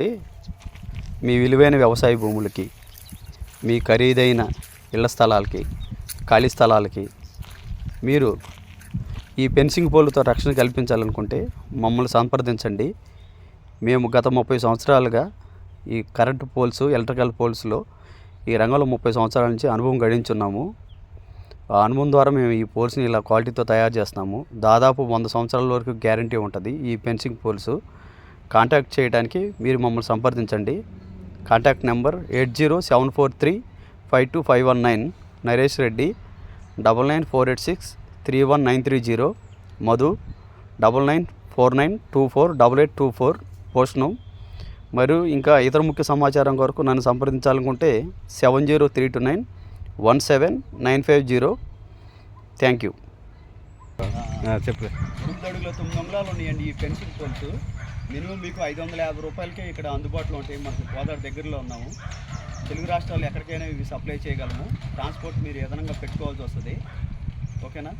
మీ విలువైన వ్యవసాయ భూములకి మీ ఖరీదైన ఇళ్ళ స్థలాలకి ఖాళీ స్థలాలకి మీరు ఈ ఫెన్సింగ్ పోల్తో రక్షణ కల్పించాలనుకుంటే మమ్మల్ని సంప్రదించండి. మేము గత ముప్పై సంవత్సరాలుగా ఈ కరెంటు పోల్స్ ఎలక్ట్రికల్ పోల్స్లో ఈ రంగంలో ముప్పై సంవత్సరాల నుంచి అనుభవం గడించున్నాము. ఆ అనుభవం ద్వారా మేము ఈ పోల్స్ని ఇలా క్వాలిటీతో తయారు చేస్తున్నాము. దాదాపు వంద సంవత్సరాల వరకు గ్యారంటీ ఉంటుంది ఈ ఫెన్సింగ్ పోల్స్. కాంటాక్ట్ చేయడానికి మీరు మమ్మల్ని సంప్రదించండి. Contact number eight zero seven four three five two five one nine Naresh Reddy double nine four eight six three one nine three zero Madhu double nine four nine two four double eight two four పోస్ట్ను. మరియు ఇంకా ఇతర ముఖ్య సమాచారం కొరకు నన్ను సంప్రదించాలనుకుంటే seven zero three two nine one seven nine five zero. Thank you. చెప్పు. తొమ్మిది అడుగుల తొమ్మిది అంగుళాలు ఉన్నాయండి ఈ ఫెన్సింగ్ పోల్స్ మినిమం మీకు ఐదు వందల యాభై రూపాయలకే ఇక్కడ అందుబాటులో ఉంటాయి. మనకు గోదావరి దగ్గరలో ఉన్నాము. తెలుగు రాష్ట్రాలు ఎక్కడికైనా ఇవి సప్లై చేయగలము. ట్రాన్స్పోర్ట్ మీరు ఏదనంగా పెట్టుకోవాల్సి వస్తుంది. ఓకేనా?